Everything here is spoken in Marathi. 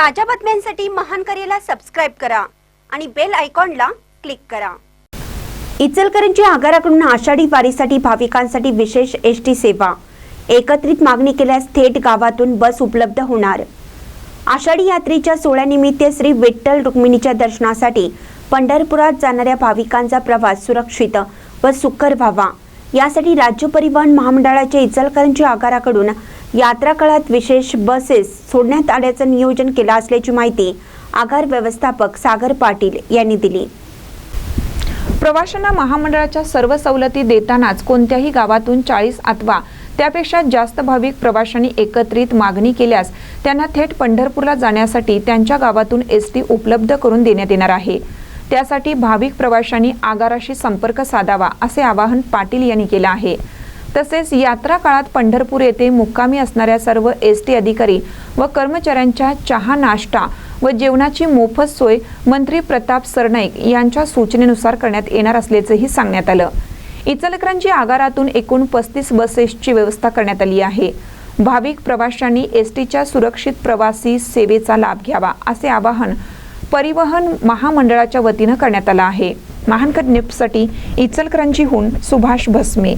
ताज्या बातम्यांसाठी महान करेला सबस्क्राईब करा आणि बेल आयकॉनला क्लिक करा. इचलकरंजी आगाराकडून आषाढी वारीसाठी भाविकांसाठी विशेष एस टी सेवा. एकत्रित मागणी केल्यास थेट गावातून बस उपलब्ध होणार. आषाढी यात्रेच्या सोहळ्यानिमित्त श्री विठ्ठल रुक्मिणीच्या दर्शनासाठी पंढरपुरात जाणाऱ्या भाविकांचा प्रवास सुरक्षित व सुकर व्हावा. यासाठी राज्य परिवहन महामंडळाच्या इचलकरंजी आगाराकडून यात्रा काळात विशेष बसेस सोडण्यात आल्याचं नियोजन केलं असल्याची माहिती आगार व्यवस्थापक सागर पाटील यांनी दिली. प्रवाशांना महामंडळाच्या सर्व सवलती देतानाच कोणत्याही गावातून चाळीस अथवा त्यापेक्षा जास्त भाविक प्रवाशांनी एकत्रित मागणी केल्यास त्यांना थेट पंढरपूरला जाण्यासाठी त्यांच्या गावातून एस टी उपलब्ध करून देण्यात येणार आहे. त्यासाठी भाविक प्रवाशांनी आगाराशी संपर्क साधावा असे आवाहन पाटील यांनी केलं आहे. तसेच यात्रा काळात पंढरपूर येथे मुक्कामी असणाऱ्या सर्व एस टी अधिकारी व कर्मचाऱ्यांच्या चहा नाश्ता व जेवणाची मोफत सोय मंत्री प्रताप सरनाईक यांच्या सूचनेनुसार करण्यात येणार असल्याचंही सांगण्यात आलं. इचलकरांची आगारातून एकूण पस्तीस बसेसची व्यवस्था करण्यात आली आहे. भाविक प्रवाशांनी एस टीच्या सुरक्षित प्रवासी सेवेचा लाभ घ्यावा असे आवाहन परिवहन महामंडळाच्या वतीनं करण्यात आलं आहे. महानकर निप्ससाठी इचलकरंजीहून सुभाष भस्मे.